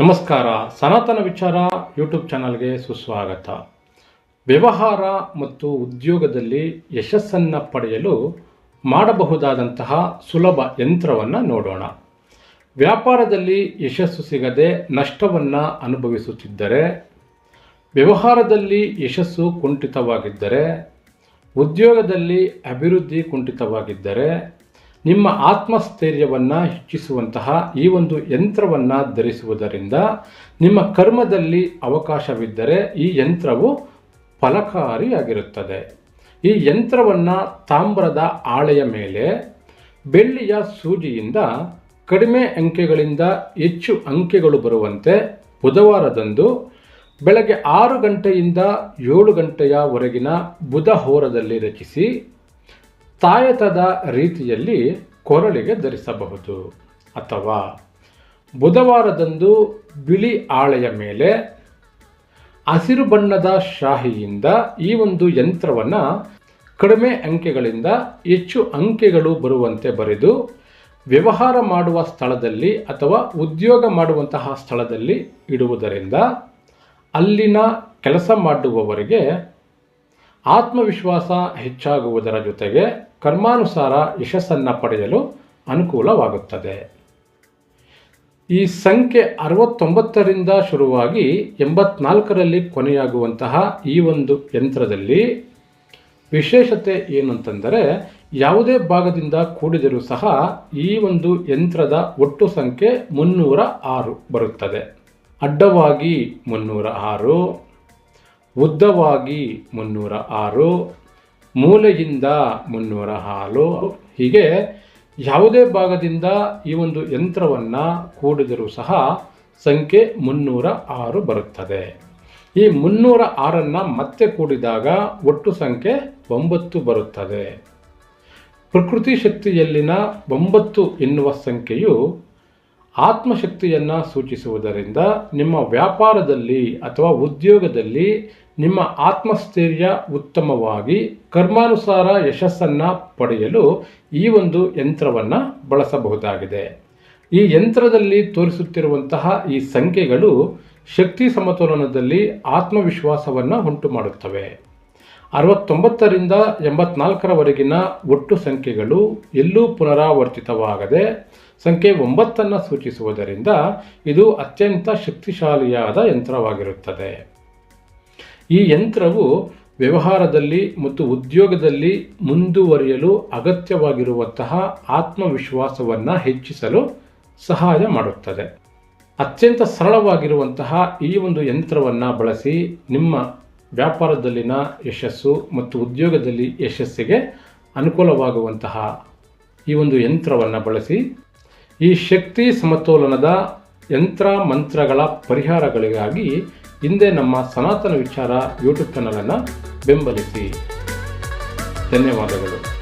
ನಮಸ್ಕಾರ. ಸನಾತನ ವಿಚಾರ ಯೂಟ್ಯೂಬ್ ಚಾನಲ್ಗೆ ಸುಸ್ವಾಗತ. ವ್ಯವಹಾರ ಮತ್ತು ಉದ್ಯೋಗದಲ್ಲಿ ಯಶಸ್ಸನ್ನು ಪಡೆಯಲು ಮಾಡಬಹುದಾದಂತಹ ಸುಲಭ ಯಂತ್ರವನ್ನು ನೋಡೋಣ. ವ್ಯಾಪಾರದಲ್ಲಿ ಯಶಸ್ಸು ಸಿಗದೆ ನಷ್ಟವನ್ನು ಅನುಭವಿಸುತ್ತಿದ್ದರೆ, ವ್ಯವಹಾರದಲ್ಲಿ ಯಶಸ್ಸು ಕುಂಠಿತವಾಗಿದ್ದರೆ, ಉದ್ಯೋಗದಲ್ಲಿ ಅಭಿವೃದ್ಧಿ ಕುಂಠಿತವಾಗಿದ್ದರೆ ನಿಮ್ಮ ಆತ್ಮಸ್ಥೈರ್ಯವನ್ನು ಹೆಚ್ಚಿಸುವಂತಹ ಈ ಒಂದು ಯಂತ್ರವನ್ನು ಧರಿಸುವುದರಿಂದ ನಿಮ್ಮ ಕರ್ಮದಲ್ಲಿ ಅವಕಾಶವಿದ್ದರೆ ಈ ಯಂತ್ರವು ಫಲಕಾರಿಯಾಗಿರುತ್ತದೆ. ಈ ಯಂತ್ರವನ್ನು ತಾಮ್ರದ ಆಳೆಯ ಮೇಲೆ, ಬೆಳ್ಳಿಯ ಸೂಜಿಯಿಂದ ಕಡಿಮೆ ಅಂಕೆಗಳಿಂದ ಹೆಚ್ಚು ಅಂಕೆಗಳು ಬರುವಂತೆ ಬುಧವಾರದಂದು ಬೆಳಗ್ಗೆ ಆರು ಗಂಟೆಯಿಂದ ಏಳು ಗಂಟೆಯವರೆಗಿನ ಬುಧ ಹೋರದಲ್ಲಿ ರಚಿಸಿ ತಾಯತದ ರೀತಿಯಲ್ಲಿ ಕೊರಳಿಗೆ ಧರಿಸಬಹುದು ಅಥವಾ ಬುಧವಾರದಂದು ಬಿಳಿ ಆಳೆಯ ಮೇಲೆ ಹಸಿರು ಬಣ್ಣದ ಶಾಹಿಯಿಂದ ಈ ಒಂದು ಯಂತ್ರವನ್ನು ಕಡಿಮೆ ಅಂಕೆಗಳಿಂದ ಹೆಚ್ಚು ಅಂಕೆಗಳು ಬರುವಂತೆ ಬರೆದು ವ್ಯವಹಾರ ಮಾಡುವ ಸ್ಥಳದಲ್ಲಿ ಅಥವಾ ಉದ್ಯೋಗ ಮಾಡುವಂತಹ ಸ್ಥಳದಲ್ಲಿ ಇಡುವುದರಿಂದ ಅಲ್ಲಿನ ಕೆಲಸ ಮಾಡುವವರಿಗೆ ಆತ್ಮವಿಶ್ವಾಸ ಹೆಚ್ಚಾಗುವುದರ ಜೊತೆಗೆ ಕರ್ಮಾನುಸಾರ ಯಶಸ್ಸನ್ನು ಪಡೆಯಲು ಅನುಕೂಲವಾಗುತ್ತದೆ. ಈ ಸಂಖ್ಯೆ ಅರವತ್ತೊಂಬತ್ತರಿಂದ ಶುರುವಾಗಿ ಎಂಬತ್ನಾಲ್ಕರಲ್ಲಿ ಕೊನೆಯಾಗುವಂತಹ ಈ ಒಂದು ಯಂತ್ರದಲ್ಲಿ ವಿಶೇಷತೆ ಏನು ಅಂತಂದರೆ ಯಾವುದೇ ಭಾಗದಿಂದ ಕೂಡಿದರೂ ಸಹ ಈ ಒಂದು ಯಂತ್ರದ ಒಟ್ಟು ಸಂಖ್ಯೆ ಮುನ್ನೂರ ಆರು ಬರುತ್ತದೆ. ಅಡ್ಡವಾಗಿ ಮುನ್ನೂರ ಆರು. ಉದ್ದವಾಗಿ ಮುನ್ನೂರ ಆರು, ಮೂಲೆಯಿಂದ ಮುನ್ನೂರ ಹಾಲು. ಹೀಗೆ ಯಾವುದೇ ಭಾಗದಿಂದ ಈ ಒಂದು ಯಂತ್ರವನ್ನು ಕೂಡಿದರೂ ಸಹ ಸಂಖ್ಯೆ ಮುನ್ನೂರ ಆರು ಬರುತ್ತದೆ. ಈ ಮುನ್ನೂರ ಆರನ್ನು ಮತ್ತೆ ಕೂಡಿದಾಗ ಒಟ್ಟು ಸಂಖ್ಯೆ ಒಂಬತ್ತು ಬರುತ್ತದೆ. ಪ್ರಕೃತಿ ಶಕ್ತಿಯಲ್ಲಿನ ಒಂಬತ್ತು ಎನ್ನುವ ಸಂಖ್ಯೆಯು ಆತ್ಮಶಕ್ತಿಯನ್ನು ಸೂಚಿಸುವುದರಿಂದ ನಿಮ್ಮ ವ್ಯಾಪಾರದಲ್ಲಿ ಅಥವಾ ಉದ್ಯೋಗದಲ್ಲಿ ನಿಮ್ಮ ಆತ್ಮಸ್ಥೈರ್ಯ ಉತ್ತಮವಾಗಿ ಕರ್ಮಾನುಸಾರ ಯಶಸ್ಸನ್ನು ಪಡೆಯಲು ಈ ಒಂದು ಯಂತ್ರವನ್ನು ಬಳಸಬಹುದಾಗಿದೆ. ಈ ಯಂತ್ರದಲ್ಲಿ ತೋರಿಸುತ್ತಿರುವಂತಹ ಈ ಸಂಖ್ಯೆಗಳು ಶಕ್ತಿ ಸಮತೋಲನದಲ್ಲಿ ಆತ್ಮವಿಶ್ವಾಸವನ್ನು ಉಂಟು ಮಾಡುತ್ತವೆ. ಅರವತ್ತೊಂಬತ್ತರಿಂದ ಎಂಬತ್ನಾಲ್ಕರವರೆಗಿನ ಒಟ್ಟು ಸಂಖ್ಯೆಗಳು ಎಲ್ಲೂ ಪುನರಾವರ್ತಿತವಾಗದೆ ಸಂಖ್ಯೆ ಒಂಬತ್ತನ್ನು ಸೂಚಿಸುವುದರಿಂದ ಇದು ಅತ್ಯಂತ ಶಕ್ತಿಶಾಲಿಯಾದ ಯಂತ್ರವಾಗಿರುತ್ತದೆ. ಈ ಯಂತ್ರವು ವ್ಯವಹಾರದಲ್ಲಿ ಮತ್ತು ಉದ್ಯೋಗದಲ್ಲಿ ಮುಂದುವರಿಯಲು ಅಗತ್ಯವಾಗಿರುವಂತಹ ಆತ್ಮವಿಶ್ವಾಸವನ್ನು ಹೆಚ್ಚಿಸಲು ಸಹಾಯ ಮಾಡುತ್ತದೆ. ಅತ್ಯಂತ ಸರಳವಾಗಿರುವಂತಹ ಈ ಒಂದು ಯಂತ್ರವನ್ನು ಬಳಸಿ ನಿಮ್ಮ ವ್ಯಾಪಾರದಲ್ಲಿನ ಯಶಸ್ಸು ಮತ್ತು ಉದ್ಯೋಗದಲ್ಲಿ ಯಶಸ್ಸಿಗೆ ಅನುಕೂಲವಾಗುವಂತಹ ಈ ಒಂದು ಯಂತ್ರವನ್ನು ಬಳಸಿ ಈ ಶಕ್ತಿ ಸಮತೋಲನದ ಯಂತ್ರ ಮಂತ್ರಗಳ ಪರಿಹಾರಗಳಿಗಾಗಿ ಹಿಂದೆ ನಮ್ಮ ಸನಾತನ ವಿಚಾರ ಯೂಟ್ಯೂಬ್ ಚಾನಲನ್ನು ಬೆಂಬಲಿಸಿ. ಧನ್ಯವಾದಗಳು.